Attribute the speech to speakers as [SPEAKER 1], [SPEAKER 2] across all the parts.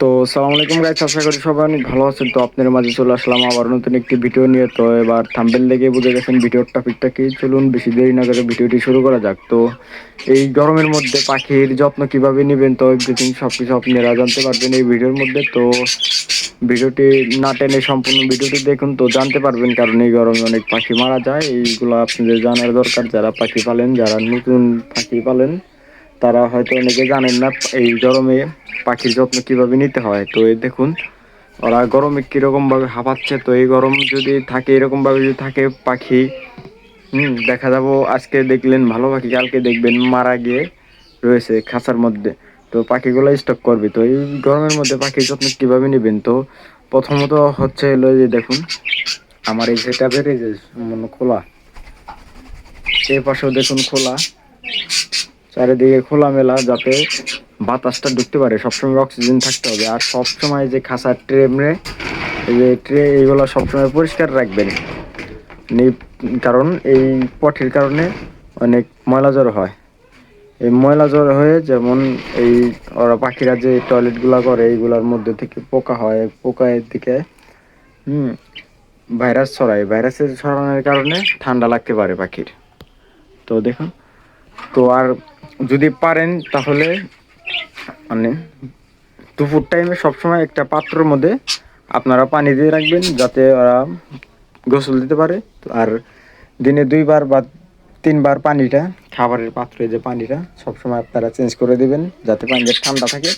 [SPEAKER 1] তো সালাম আলাইকুম গাইস আশা করি সবাই অনেক ভালো আছেন। তো আপনার মাঝে চলে আসলাম আবার নতুন একটি ভিডিও নিয়ে। তো এবার থাম্বেল দেখে বুঝে গেছেন ভিডিওর টপিকটা কি। চলুন বেশি দেরি না করে ভিডিওটি শুরু করা যাক। তো এই গরমের মধ্যে পাখির যত্ন কীভাবে নেবেন? তো এভরিথিং সব কিছু আপনারা জানতে পারবেন এই ভিডিওর মধ্যে। তো ভিডিওটি না টেনে সম্পূর্ণ ভিডিওটি দেখুন। তো জানতে পারবেন কারণ এই গরমে অনেক পাখি মারা যায়। এইগুলো আপনাদের জানার দরকার। যারা পাখি পালেন, যারা নতুন পাখি পালেন তারা হয়তো অনেকে জানেন না এই গরমে পাখির যত্ন কীভাবে নিতে হয়। তো এই দেখুন, ওরা গরমে কীরকমভাবে হাঁপাচ্ছে। তো এই গরম যদি থাকে, এরকমভাবে যদি থাকে পাখি, হুম, দেখা যাব আজকে দেখলেন ভালো পাখি, কালকে দেখবেন মারা গিয়ে রয়েছে খাঁচার মধ্যে। তো পাখিগুলো স্টক করবে। তো এই গরমের মধ্যে পাখির যত্ন কীভাবে নেবেন? তো প্রথমত হচ্ছে হলো যে দেখুন, আমার এই যেটা বেড়ে যে মানে খোলা, এই পাশেও দেখুন খোলা। চারিদিকে খোলামেলা যাতে বাতাসটা ঢুকতে পারে। সবসময় অক্সিজেন থাকতে হবে। আর সবসময় যে খাঁচার ট্রেমে যে ট্রে এইগুলো সবসময় পরিষ্কার রাখবেন। কারণ এই পটির কারণে অনেক ময়লা জ্বর হয়। এই ময়লা জ্বর হয়ে যেমন এই ওরা পাখিরা যে টয়লেটগুলো করে, এইগুলোর মধ্যে থেকে পোকা হয়, পোকার দিকে, হুম ভাইরাস ছড়ায়। ভাইরাসের ছড়ানোর কারণে ঠান্ডা লাগতে পারে পাখির। তো দেখুন, তো আর যদি পারেন তাহলে মানে দুপুর টাইমে সবসময় একটা পাত্রের মধ্যে আপনারা পানি দিয়ে রাখবেন যাতে ওরা গোসল দিতে পারে। আর দিনে দুইবার বা তিনবার পানিটা, খাবারের পাত্রে যে পানিটা সবসময় আপনারা চেঞ্জ করে দেবেন যাতে পানিটা ঠান্ডা থাকে।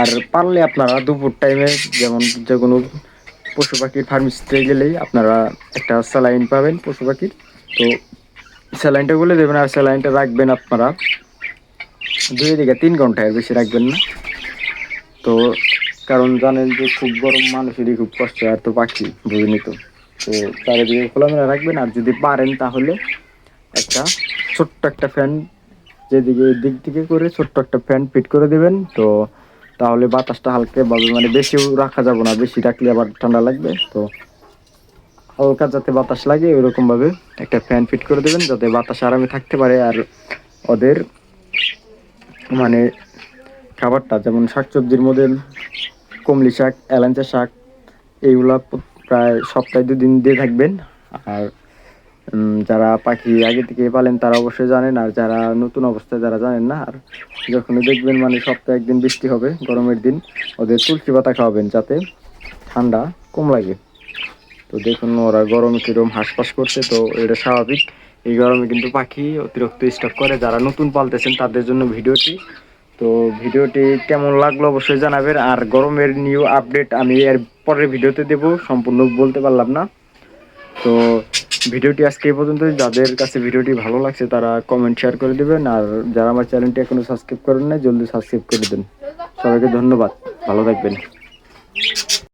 [SPEAKER 1] আর পারলে আপনারা দুপুর টাইমে যেমন যে কোনো পশু পাখির ফার্মেসিতে গেলেই আপনারা একটা স্যালাইন পাবেন পশু পাখির। তো স্যালাইনটা গুলে দেবেন আর স্যালাইনটা রাখবেন আপনারা। দুই থেকে তিন ঘণ্টা এর বেশি রাখবেন না। তো কারণ জানেন যে খুব গরম, মানুষেরই খুব কষ্ট, আর তো পাখি বুঝিনি তো। তো চারিদিকে খোলামেলা রাখবেন, আর যদি পারেন তাহলে একটা ছোট্ট একটা ফ্যান যেদিকে দিক দিকে করে ছোট্ট একটা ফ্যান ফিট করে দেবেন। তো তাহলে বাতাসটা হালকা ভাবে মানে বেশিও রাখা যাবে না, বেশি রাখলে আবার ঠান্ডা লাগবে। তো হালকা যাতে বাতাস লাগে ওইরকম ভাবে একটা ফ্যান ফিট করে দেবেন, যাতে বাতাস আরামে থাকতে পারে, আর ওদের মানে খাবারটা, যেমন শাকসবজির মধ্যে কমলি শাক এলাঞ্চা শাক, এইগুলা প্রায় সপ্তাহে দুদিন দিয়ে থাকবেন। আর যারা পাখি আগে থেকে পালেন তারা অবশ্যই জানেন, আর যারা নতুন অবস্থায় যারা জানেন না, আর যখনই দেখবেন মানে সপ্তাহে একদিন বৃষ্টি হবে, গরমের দিন, ওদের তুলসী পাতা খাওয়াবেন যাতে ঠান্ডা কম লাগে। তো দেখুন ওরা গরমে কিরম হাঁসফাঁস করছে, তো এটা স্বাভাবিক। এই গরমে কিন্তু পাখি অতিরিক্ত স্টক করে। যারা নতুন পালতেছেন তাদের জন্য ভিডিওটি। তো ভিডিওটি কেমন লাগল অবশ্যই জানাবেন। আর গরমের নিউ আপডেট আমি এর পরের ভিডিওতে দেব, সম্পূর্ণ বলতে পারলাম না। তো ভিডিওটি আজকে এই পর্যন্ত যাদের কাছে ভিডিওটি ভালো লাগছে তারা কমেন্ট শেয়ার করে দেবেন। আর যারা আমার চ্যানেলটি এখনও সাবস্ক্রাইব করেন না জলদি সাবস্ক্রাইব করে দেন। সবাইকে ধন্যবাদ। ভালো থাকবেন।